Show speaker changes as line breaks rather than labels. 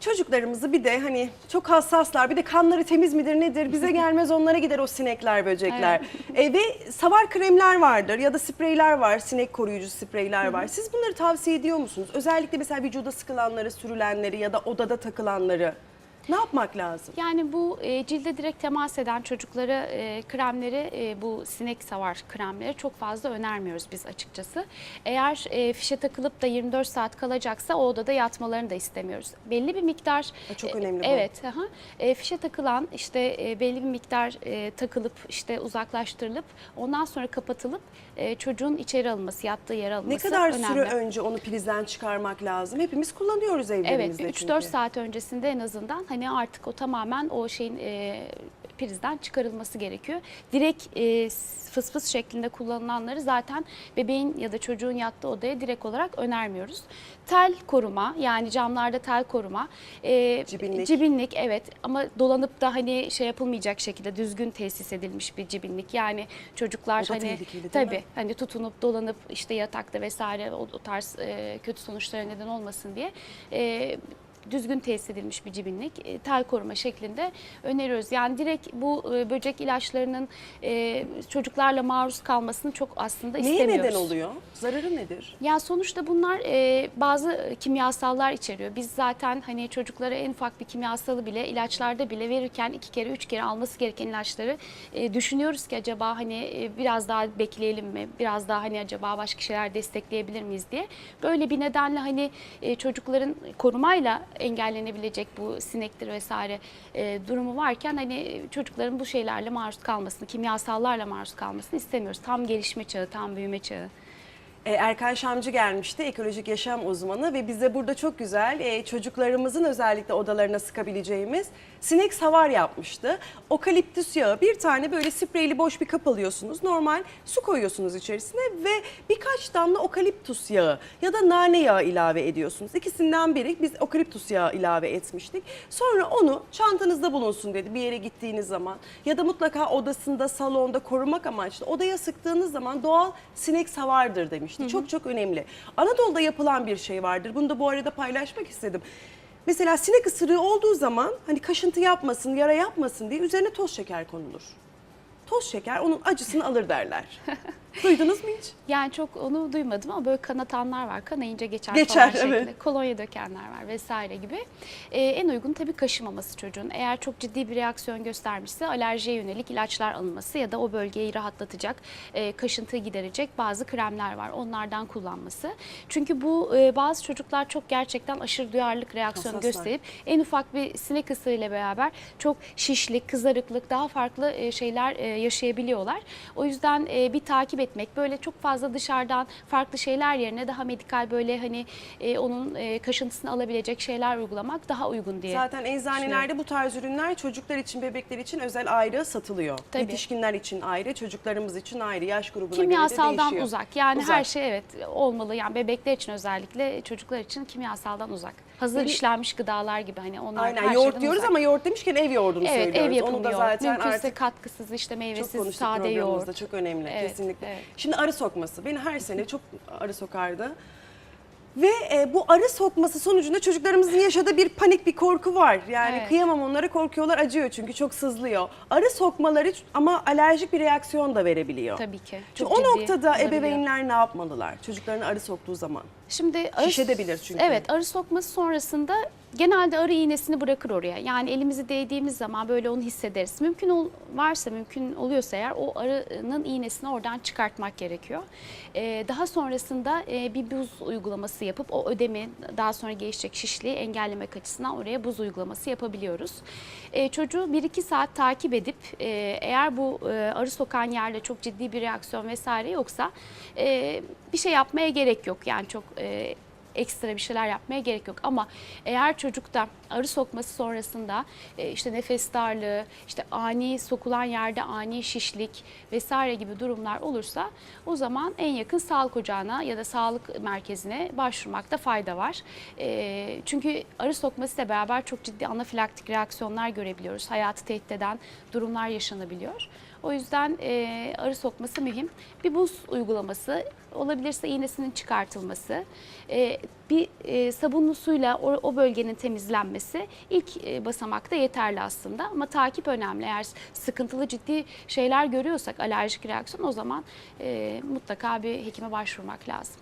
Çocuklarımızı bir de hani çok hassaslar bir de kanları temiz midir nedir bize gelmez onlara gider o sinekler böcekler. E, ve savar kremler vardır ya da spreyler var sinek koruyucu spreyler var. Siz bunları tavsiye ediyor musunuz? Özellikle mesela vücuda sıkılanları sürülenleri ya da odada takılanları ne yapmak lazım?
Yani bu e, cilde direkt temas eden çocuklara e, kremleri, e, bu sinek savar kremleri çok fazla önermiyoruz biz açıkçası. Eğer e, fişe takılıp da 24 saat kalacaksa o odada yatmalarını da istemiyoruz. Belli bir miktar...
Ha, çok
e,
önemli bu.
Evet. aha. E, fişe takılan işte e, belli bir miktar e, takılıp işte uzaklaştırılıp ondan sonra kapatılıp e, çocuğun içeri alınması, yattığı yere alınması
Ne kadar
önemli.
süre önce onu prizden çıkarmak lazım? Hepimiz kullanıyoruz
Evet,
evlerimizde çünkü.
3-4 saat öncesinde en azından hani artık o tamamen o şeyin e, prizden çıkarılması gerekiyor. Direkt e, fıs fıs şeklinde kullanılanları zaten bebeğin ya da çocuğun yattığı odaya direkt olarak önermiyoruz. Tel koruma yani camlarda tel koruma. e,
Cibinlik.
Cibinlik evet ama dolanıp da hani şey yapılmayacak şekilde düzgün tesis edilmiş bir cibinlik. Yani çocuklar hani
mi?
hani tutunup dolanıp işte yatakta vesaire o, o tarz e, kötü sonuçlara neden olmasın diye e, düzgün tesis edilmiş bir cibinlik e, tel koruma şeklinde öneriyoruz. Yani direkt bu e, böcek ilaçlarının e, çocuklarla maruz kalmasını çok aslında
Neye
istemiyoruz.
neden oluyor? Zararı nedir?
Ya sonuçta bunlar e, bazı kimyasallar içeriyor. Biz zaten hani çocuklara en ufak bir kimyasalı bile ilaçlarda bile verirken iki kere üç kere alması gereken ilaçları e, düşünüyoruz ki acaba hani e, biraz daha bekleyelim mi? Biraz daha hani acaba başka şeyler destekleyebilir miyiz diye. Böyle bir nedenle hani e, çocukların korumayla engellenebilecek bu sinektir vesaire e, durumu varken hani çocukların bu şeylerle maruz kalmasını, kimyasallarla maruz kalmasını istemiyoruz. Tam gelişme çağı, tam büyüme çağı.
E, Erkan Şamcı gelmişti, ekolojik yaşam uzmanı ve bize burada çok güzel e, çocuklarımızın özellikle odalarına sıkabileceğimiz sinek savar yapmıştı. Okaliptüs yağı bir tane böyle spreyli boş bir kap alıyorsunuz. Normal su koyuyorsunuz içerisine ve birkaç damla okaliptüs yağı ya da nane yağı ilave ediyorsunuz. İkisinden biri biz okaliptüs yağı ilave etmiştik. Sonra onu çantanızda bulunsun dedi bir yere gittiğiniz zaman ya da mutlaka odasında, salonda korumak amaçlı odaya sıktığınız zaman doğal sinek savardır demişti. Çok çok önemli. Anadolu'da yapılan bir şey vardır. Bunu da bu arada paylaşmak istedim. Mesela sinek ısırığı olduğu zaman hani kaşıntı yapmasın, yara yapmasın diye üzerine toz şeker konulur. Toz şeker onun acısını alır derler. Duydunuz mu hiç?
Yani çok onu duymadım ama böyle kanatanlar var. Kanayınca geçer,
Geçer,
falan şeklinde.
evet.
Kolonya dökenler var vesaire gibi. Ee, en uygun tabii kaşımaması çocuğun. Eğer çok ciddi bir reaksiyon göstermişse alerjiye yönelik ilaçlar alınması ya da o bölgeyi rahatlatacak, e, kaşıntıyı giderecek bazı kremler var. Onlardan kullanması. Çünkü bu e, bazı çocuklar çok gerçekten aşırı duyarlılık reaksiyonu
Hassaslar.
gösterip en ufak bir sinek ısırığıyla beraber çok şişlik, kızarıklık, daha farklı e, şeyler e, yaşayabiliyorlar. O yüzden e, bir takip etmek, böyle çok fazla dışarıdan farklı şeyler yerine daha medikal böyle hani e, onun e, kaşıntısını alabilecek şeyler uygulamak daha uygun diye.
Zaten eczanelerde bu tarz ürünler çocuklar için, bebekler için özel ayrı satılıyor.
Tabii.
Yetişkinler için ayrı, çocuklarımız için ayrı, yaş grubuna göre de
Kimyasaldan
değişiyor.
uzak. Yani
Uzak.
her şey evet olmalı. Yani bebekler için özellikle çocuklar için kimyasaldan uzak. Hazır
Peki-
işlenmiş gıdalar gibi hani onlar
Aynen yoğurt diyoruz ama yoğurt demişken ev yoğurdunu
Evet
söylüyoruz.
ev yapımı
Onu da
yoğurt.
zaten
Mümkünse
artık
katkısız işte
çok
meyvesiz
konuştuk
sade
programımızda
yoğurt.
çok önemli
Evet,
kesinlikle.
evet.
Şimdi arı sokması beni her sene çok arı sokardı. Ve e, bu arı sokması sonucunda çocuklarımızın yaşadığı bir panik, bir korku var. Yani
Evet.
kıyamam onlara korkuyorlar, acıyor çünkü çok sızlıyor. Arı sokmaları ama alerjik bir reaksiyon da verebiliyor.
Tabii ki. Çok
o
ciddi
noktada
olabiliyor.
ebeveynler ne yapmalılar? Çocuklarını arı soktuğu zaman.
Şimdi arı,
Şişedebilir çünkü.
Evet arı sokması sonrasında genelde arı iğnesini bırakır oraya. Yani elimizi değdiğimiz zaman böyle onu hissederiz. Mümkün ol, varsa mümkün oluyorsa eğer o arının iğnesini oradan çıkartmak gerekiyor. Ee, daha sonrasında e, bir buz uygulaması yapıp o ödemi daha sonra gelişecek şişliği engellemek açısından oraya buz uygulaması yapabiliyoruz. Ee, çocuğu 1-2 saat takip edip e, eğer bu e, arı sokan yerde çok ciddi bir reaksiyon vesaire yoksa e, bir şey yapmaya gerek yok. Yani çok e, ekstra bir şeyler yapmaya gerek yok. Ama eğer çocukta arı sokması sonrasında e, işte nefes darlığı, işte ani sokulan yerde ani şişlik vesaire gibi durumlar olursa o zaman en yakın sağlık ocağına ya da sağlık merkezine başvurmakta fayda var. E, çünkü arı sokmasıyla beraber çok ciddi anafilaktik reaksiyonlar görebiliyoruz. Hayatı tehdit eden durumlar yaşanabiliyor. O yüzden e, arı sokması mühim. Bir buz uygulaması, olabilirse iğnesinin çıkartılması, e, bir e, sabunlu suyla o, o bölgenin temizlenmesi ilk e, basamakta yeterli aslında. Ama takip önemli. Eğer sıkıntılı ciddi şeyler görüyorsak alerjik reaksiyon o zaman e, mutlaka bir hekime başvurmak lazım.